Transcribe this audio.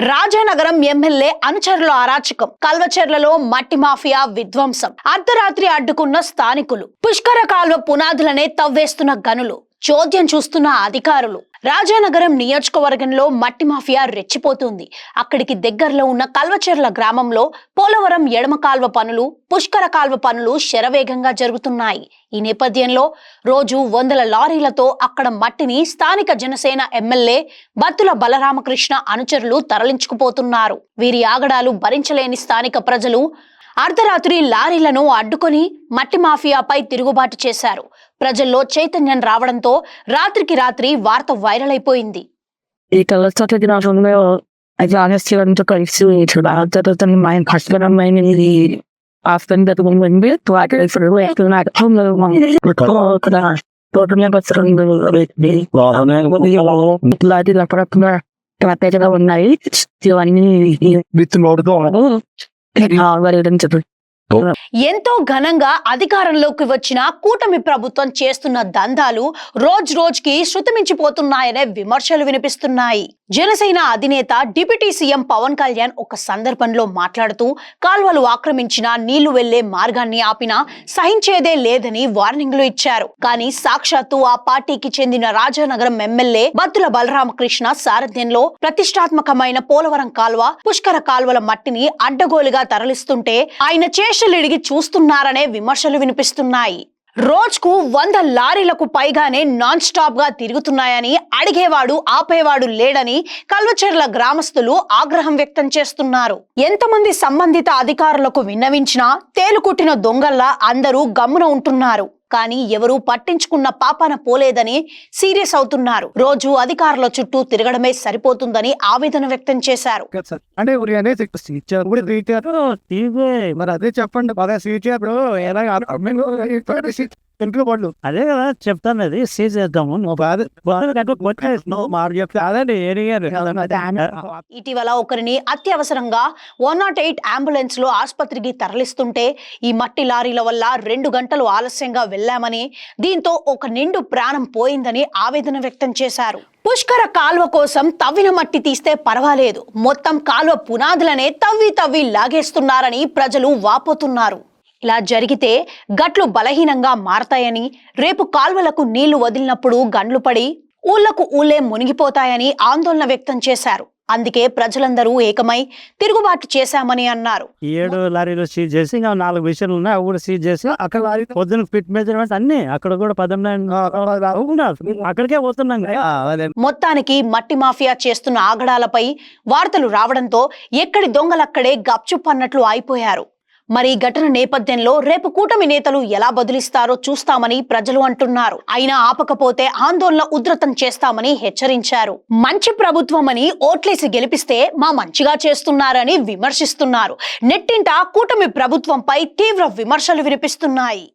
Rajanagaram MLA అనుచరుల అరాచకం. కల్వచెర్లలో మట్టి మాఫియా విధ్వంసం. అర్ధరాత్రి అడ్డుకున్న స్థానికులు. పుష్కర కాల్వ పునాదులనే తవ్వేస్తున్న గనులు. చోద్యం చూస్తున్న అధికారులు. రాజానగరం నియోజకవర్గంలో మట్టి మాఫియా రెచ్చిపోతుంది. అక్కడికి దగ్గరలో ఉన్న కల్వచెర్ల గ్రామంలో పోలవరం ఎడమ కాల్వ పనులు పుష్కర కాల్వ పనులు శరవేగంగా జరుగుతున్నాయి. ఈ నేపథ్యంలో రోజు వందల లారీలతో అక్కడ మట్టిని స్థానిక జనసేన ఎమ్మెల్యే బత్తుల బలరామకృష్ణ అనుచరులు తరలించుకుపోతున్నారు. వీరి ఆగడాలు భరించలేని స్థానిక ప్రజలు అర్ధరాత్రి లారీలను అడ్డుకొని మట్టి మాఫియాపై తిరుగుబాటు చేశారు. ప్రజల్లో చైతన్యం రావడంతో రాత్రికి రాత్రి వార్త వైరల్ అయిపోయింది. ఈ కలర్స్తో దినాలంలో అది ఆలస్యంతో కలిసి తర్వాత మైండ్ కష్టమైనది ఆఫ్టర్ ఉంది టోటల్ ఉన్నాయి ఇవన్నీ already into ఎంతో ఘనంగా అధికారంలోకి వచ్చిన కూటమి ప్రభుత్వం చేస్తున్న దందాలు రోజు రోజుకి శృతిమించిపోతున్నాయనే విమర్శలు వినిపిస్తున్నాయి. జనసేన అధినేత డిప్యూటీ సీఎం పవన్ కళ్యాణ్ ఒక సందర్భంలో మాట్లాడుతూ కాల్వలు ఆక్రమించిన నీళ్ళు వెళ్ళే మార్గాన్ని ఆపినా సహించేదే లేదని వార్నింగ్లు ఇచ్చారు. కానీ సాక్షాత్తు ఆ పార్టీకి చెందిన రాజానగరం ఎమ్మెల్యే బత్తుల బలరామకృష్ణ సారథ్యంలో ప్రతిష్టాత్మకమైన పోలవరం కాల్వ పుష్కర కాల్వల మట్టిని అడ్డగోలుగా తరలిస్తుంటే ఆయన ఇడిగి చూస్తున్నారనే విమర్శలు వినిపిస్తున్నాయి. రోజుకు వంద లారీలకు పైగానే నాన్ స్టాప్గా తిరుగుతున్నాయని అడిగేవాడు ఆపేవాడు లేడని కల్వచెర్ల గ్రామస్తులు ఆగ్రహం వ్యక్తం చేస్తున్నారు. ఎంతమంది సంబంధిత అధికారులకు విన్నవించినా తేలుకుట్టిన దొంగల్లా అందరూ గమ్మున ఉంటున్నారు. కానీ ఎవరూ పట్టించుకున్న పాపాన పోలేదని సీరియస్ అవుతున్నారు. రోజు అధికారుల చుట్టూ తిరగడమే సరిపోతుందని ఆవేదన వ్యక్తం చేశారు. అంటే మరి అదే చెప్పండి. ఇంట్లో పళ్ళు అదే కదా చెప్తాను అది సీజ్ చేద్దాము ఇటీవల ఒకరిని అత్యవసరంగా వన్ నాట్ ఎయిట్ అంబులెన్స్లో ఆసుపత్రికి తరలిస్తుంటే ఈ మట్టి లారీల వల్ల రెండు గంటలు ఆలస్యంగా వెళ్ళామని దీంతో ఒక నిండు ప్రాణం పోయిందని ఆవేదన వ్యక్తం చేశారు. పుష్కర కాల్వ కోసం తవ్విన మట్టి తీస్తే పర్వాలేదు. మొత్తం కాల్వ పునాదులనే తవ్వి తవ్వి లాగేస్తున్నారని ప్రజలు వాపోతున్నారు. ఇలా జరిగితే గట్లు బలహీనంగా మారతాయని రేపు కాల్వలకు నీళ్ళు వదిలినప్పుడు గండ్లు పడి ఊళ్ళకు ఊళ్ళే మునిగిపోతాయని ఆందోళన వ్యక్తం చేశారు. అందుకే ప్రజలందరూ ఏకమై తిరుగుబాటు చేశామని అన్నారు. ఏడు లారీలు సీజ్ చేసి ఇంకా నాలుగు విషయాలు ఉన్నాయి. అవి కూడా సీజ్ చేసి అక్కడ లారీ పొద్దున ఫిట్ మెజర్మెంట్స్ అన్ని అక్కడ కూడా పదమూడు అక్కడికే పోతున్నాం. మొత్తానికి మట్టి మాఫియా చేస్తున్న ఆగడాలపై వార్తలు రావడంతో ఎక్కడి దొంగలక్కడే గప్చుప్ అన్నట్లు అయిపోయారు మరి ఈ ఘటన నేపథ్యంలో రేపు కూటమి నేతలు ఎలా బదులిస్తారో చూస్తామని ప్రజలు అంటున్నారు. అయినా ఆపకపోతే ఆందోళన ఉధృతం చేస్తామని హెచ్చరించారు. మంచి ప్రభుత్వమని ఓట్లేసి గెలిపిస్తే మా మంచిగా చేస్తున్నారని విమర్శిస్తున్నారు. నెట్టింట కూటమి ప్రభుత్వంపై తీవ్ర విమర్శలు వినిపిస్తున్నాయి.